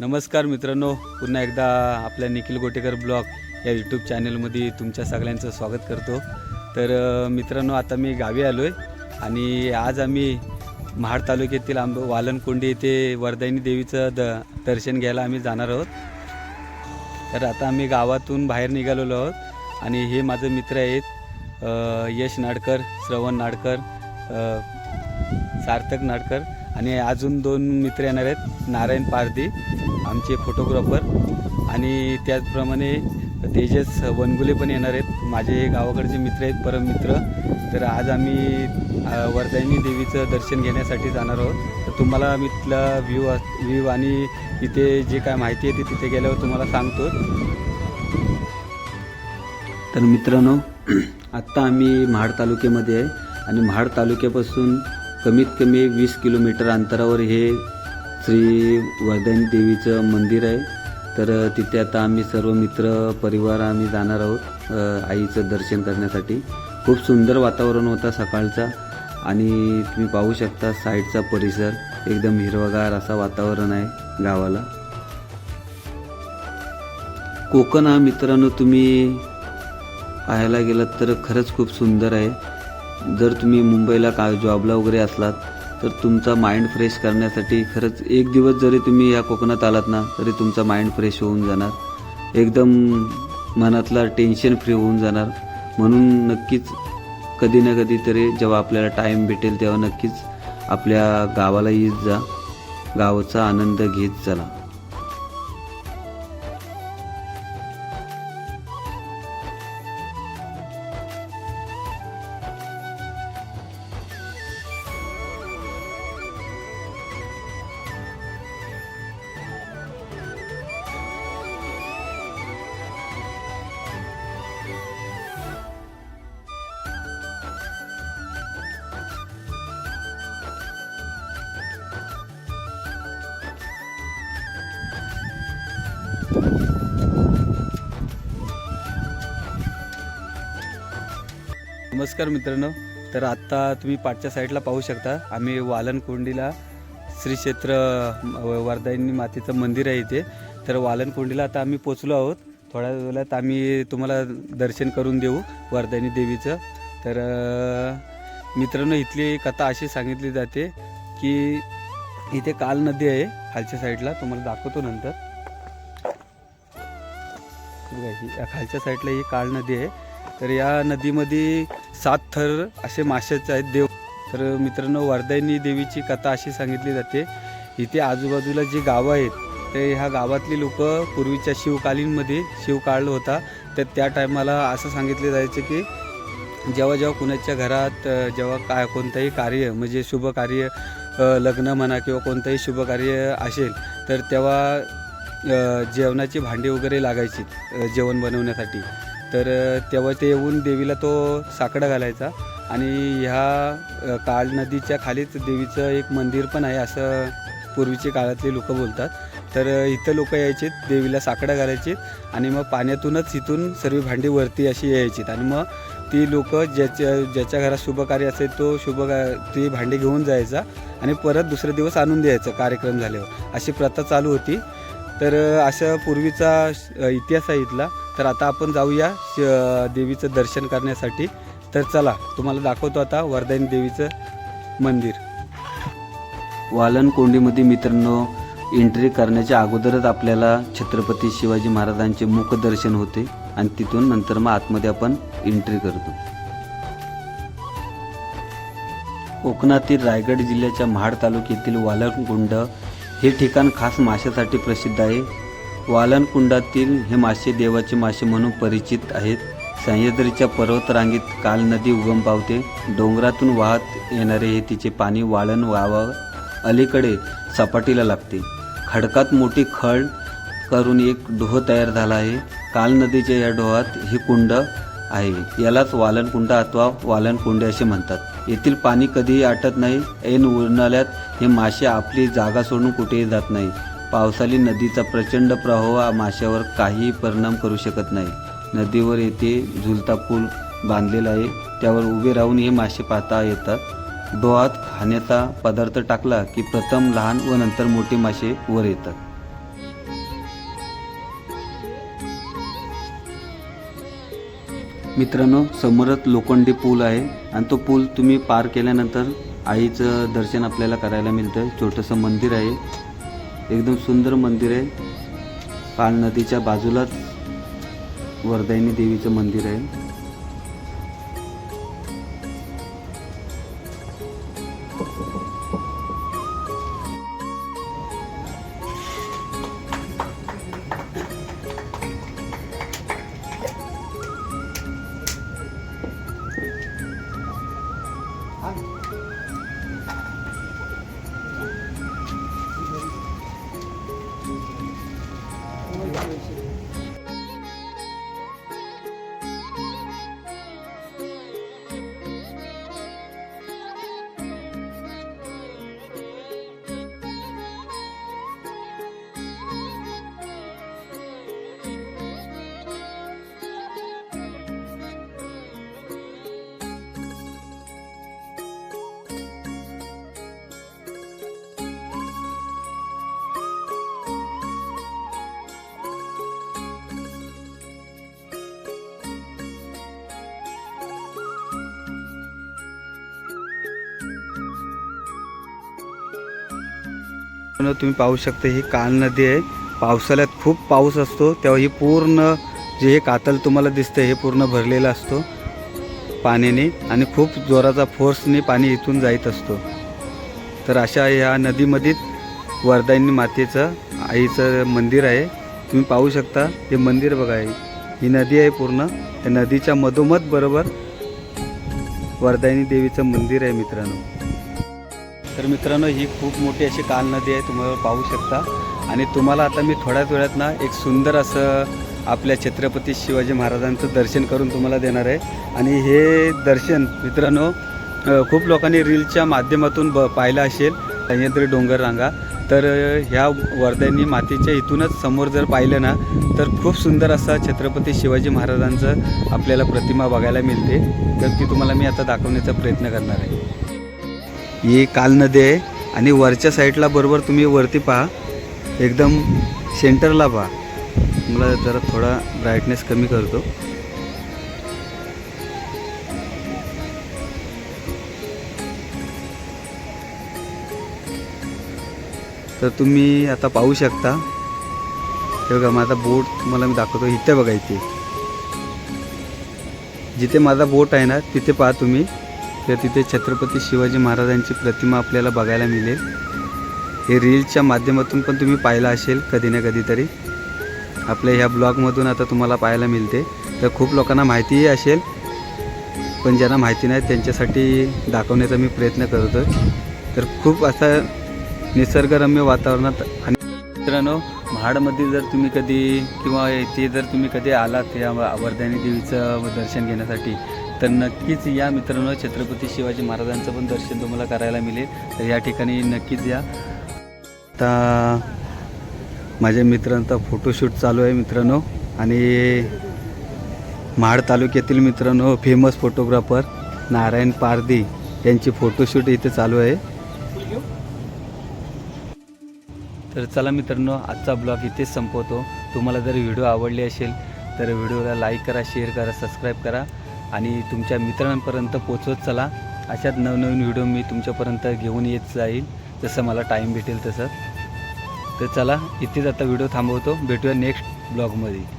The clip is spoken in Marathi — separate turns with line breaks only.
नमस्कार मित्रांनो पुन्हा एकदा आपल्या निखिल गोटेकर ब्लॉग या यूट्यूब चॅनलमध्ये तुमच्या सगळ्यांचं स्वागत करतो. तर मित्रांनो आता मी गावी आलो आहे आणि आज आम्ही महाड तालुक्यातील आंब वालनकोंडी येथे वरदायनी देवीचं द दर्शन घ्यायला आम्ही जाणार आहोत. तर आता आम्ही गावातून बाहेर निघालेलो आहोत आणि हे माझे मित्र आहेत यश नाडकर श्रवण नाडकर सार्थक नाडकर. आणि अजून दोन मित्र येणार आहेत नारायण पारदी आमचे फोटोग्राफर आणि त्याचप्रमाणे तेजस वनगुले पण येणार आहेत. माझे गावाकडचे मित्र आहेत परम मित्र. तर आज आम्ही अ, देवीचं दर्शन घेण्यासाठी जाणार आहोत. तर तुम्हाला मी तिथला व्ह्यू व्ह्यू आणि तिथे जे काय माहिती आहे ती तिथे गेल्यावर तुम्हाला सांगतो. तर मित्रांनो आत्ता आम्ही महाड तालुक्यामध्ये आहे. आणि महाड तालुक्यापासून कमीत कमी वीस किलोमीटर अंतरावर हे श्री वर्धनी देवीचं मंदिर आहे. तर तिथे आता आम्ही सर्व मित्र परिवार आम्ही जाणार आहोत आईचं दर्शन करण्यासाठी. खूप सुंदर वातावरण होता सकाळचा. आणि तुम्ही पाहू शकता साईडचा परिसर एकदम हिरवगार असा वातावरण आहे गावाला. कोकण हा मित्रांनो तुम्ही पाहायला गेलात तर खरंच खूप सुंदर आहे. जर तुम्ही मुंबईला का जॉबला वगैरे असलात तर तुमचा माइंड फ्रेश करण्यासाठी खरंच एक दिवस जरी तुम्ही या कोकणात आलात ना तरी तुमचा माइंड फ्रेश होऊन जाणार. एकदम मनातला टेन्शन फ्री होऊन जाणार. म्हणून नक्कीच कधी ना कधी तरी जेव्हा आपल्याला टाईम भेटेल तेव्हा नक्कीच आपल्या गावाला येत जा. गावाचा आनंद घेत चला. नमस्कार मित्रांनो. तर आत्ता तुम्ही पाठच्या साईडला पाहू शकता. आम्ही वालनकोंडीला श्री क्षेत्र वरदायनी मातेचं मंदिर आहे इथे. तर वालनकोंडीला आता आम्ही पोचलो आहोत. थोड्या वेळात आम्ही तुम्हाला दर्शन करून देऊ वरदायनी देवीचं. तर मित्रांनो इथली कथा अशी सांगितली जाते की इथे काल नदी आहे खालच्या साईडला. तुम्हाला दाखवतो नंतर. खालच्या साईडला ही काळ नदी आहे. तर या नदीमध्ये सात थर असे माशाचे आहेत देव. तर मित्रांनो वर्धायनी देवीची कथा अशी सांगितली जाते. इथे आजूबाजूला जी गावं आहेत ते ह्या गावातली लोक पूर्वीच्या शिवकालीनमध्ये शिवकाळ होता. तर त्या टायमाला असं सांगितले जायचं की जेव्हा जेव्हा कुणाच्या घरात जेव्हा काय कोणतंही कार्य म्हणजे शुभ कार्य लग्न म्हणा किंवा कोणतंही शुभ कार्य असेल तर तेव्हा जेवणाची भांडी वगैरे लागायची जेवण बनवण्यासाठी. तर तेव्हा ते येऊन देवीला तो साकडा घालायचा आणि ह्या काळ नदीच्या खालीच देवीचं एक मंदिर पण आहे असं पूर्वीचे काळातले लोक बोलतात. तर इथं लोक यायचे देवीला साकडा घालायचे आणि मग पाण्यातूनच इथून सर्व भांडी वरती अशी यायची आणि मग ती लोक ज्याच्या ज्याच्या घरात शुभकार्य असेल तो शुभ का- ती भांडी घेऊन जायचा आणि परत दुसरे दिवस आणून द्यायचं कार्यक्रम झाल्यावर. अशी प्रथा चालू होती. तर अशा असं पूर्वीचा इतिहास आहे इथला. तर आता आपण जाऊया श- देवीचं दर्शन करण्यासाठी. तर चला तुम्हाला दाखवतो आता वर्धायनी देवीचं मंदिर. वालनकोंडीमध्ये मित्रांनो एंट्री करण्याच्या अगोदरच आपल्याला छत्रपती शिवाजी महाराजांचे मुखदर्शन होते आणि तिथून नंतर मग आतमध्ये आपण एंट्री करतो. कोकणातील रायगड जिल्ह्याच्या महाड तालुक्यातील वालनकुंड हे ठिकाण खास माशासाठी प्रसिद्ध आहे. वालनकुंडातील हे मासे देवाचे मासे म्हणून परिचित आहेत. सह्याद्रीच्या पर्वतरांगेत काल नदी उगम पावते. डोंगरातून वाहत येणारे हे तिचे पाणी वाळण वावा अलीकडे सपाटीला लागते. खडकात मोठी खळ करून एक डोह तयार झाला आहे. काल नदीच्या या डोहात हे कुंड आहे. यालाच वालनकुंड अथवा वालनकुंडे असे म्हणतात. येथील पाणी कधीही आटत नाही. ऐन उन्हाळ्यात हे मासे आपली जागा सोडून कुठेही जात नाही. पावसाळी नदीचा प्रचंड प्रवाह माशावर काही परिणाम करू शकत नाही. नदीवर येथे झुलता पूल बांधलेला आहे. त्यावर उभे राहून हे मासे पाहता येतात. डोहात खाण्याचा पदार्थ टाकला की प्रथम लहान व नंतर मोठे मासे वर येतात. मित्रांनो समोरच लोखंडी पूल आहे आणि तो पूल तुम्ही पार केल्यानंतर आईचं दर्शन आपल्याला करायला मिळतं छोटंसं मंदिर आहे. एकदम सुंदर मंदिर आहे. पाल नदीच्या बाजूलाच वरदायनी देवीचं मंदिर आहे. मित्रांनो, तुम्ही पाहू शकता ही काल नदी आहे. पावसाळ्यात खूप पाऊस असतो. तेव्हा ही पूर्ण जे हे कातल तुम्हाला दिसतं हे पूर्ण भरलेलं असतो पाण्याने आणि खूप जोराचा फोर्सने पाणी इथून जाईत असतो. तर अशा ह्या नदीमध्येच वरदायनी मातेचं आईचं मंदिर आहे. तुम्ही पाहू शकता हे मंदिर बघा ही नदी आहे पूर्ण. त्या नदीच्या मधोमध बरोबर वरदायनी देवीचं मंदिर आहे मित्रांनो. तर मित्रांनो ही खूप मोठी अशी काल नदी आहे तुम्हाला पाहू शकता. आणि तुम्हाला आता मी थोड्याच वेळात ना एक सुंदर असं आपल्या छत्रपती शिवाजी महाराजांचं दर्शन करून तुम्हाला देणार आहे. आणि हे दर्शन मित्रांनो खूप लोकांनी रीलच्या माध्यमातून ब पाहिलं असेल. सह्याद्री डोंगर रांगा. तर ह्या वर्धनी मातीच्या इथूनच समोर जर पाहिलं ना तर खूप सुंदर असा छत्रपती शिवाजी महाराजांचं आपल्याला प्रतिमा बघायला मिळते. तर ती तुम्हाला मी आता दाखवण्याचा प्रयत्न करणार आहे. ही काल नदी आहे आणि वरच्या साईडला बरोबर तुम्ही वरती पहा. एकदम सेंटरला पहा. मला जरा थोडा ब्राईटनेस कमी करतो. तर तुम्ही आता पाहू शकता. हे बघा माझा बोट तुम्हाला मी दाखवतो. इथे बघा इथे. जिथे माझा बोट आहे ना तिथे पहा तुम्ही. तर तिथे छत्रपती शिवाजी महाराजांची प्रतिमा आपल्याला बघायला मिळेल. हे रील्सच्या माध्यमातून पण तुम्ही पाहिलं असेल कधी ना कधीतरी. आपल्या ह्या ब्लॉगमधून आता तुम्हाला पाहायला मिळते. तर खूप लोकांना माहितीही असेल पण ज्यांना माहिती नाही त्यांच्यासाठी दाखवण्याचा मी प्रयत्न करतो तर खूप असा निसर्गरम्य वातावरणात आणि मित्रांनो महाडमध्ये जर तुम्ही कधी किंवा इथे जर तुम्ही कधी आलात या वर्धानी देवीचं दर्शन घेण्यासाठी तर नक्कीच या मित्रांनो छत्रपती शिवाजी महाराजांचं पण दर्शन तुम्हाला करायला मिळेल. तर या ठिकाणी नक्कीच या. आता माझ्या मित्रांचा फोटोशूट चालू आहे मित्रांनो. आणि महाड तालुक्यातील मित्रांनो फेमस फोटोग्राफर नारायण पारदी यांची फोटोशूट इथे चालू आहे. तर चला मित्रांनो आजचा ब्लॉग इथेच संपवतो. तुम्हाला जर व्हिडिओ आवडली असेल तर व्हिडिओला लाईक करा शेअर करा सबस्क्राईब करा. आणि तुमच्या मित्रांपर्यंत पोचवत चला. अशाच नवनवीन व्हिडिओ मी तुमच्यापर्यंत घेऊन येत जाईल. जसं मला टाईम भेटेल तसं. तर चला इथेच आता व्हिडिओ थांबवतो. भेटूया नेक्स्ट ब्लॉगमध्ये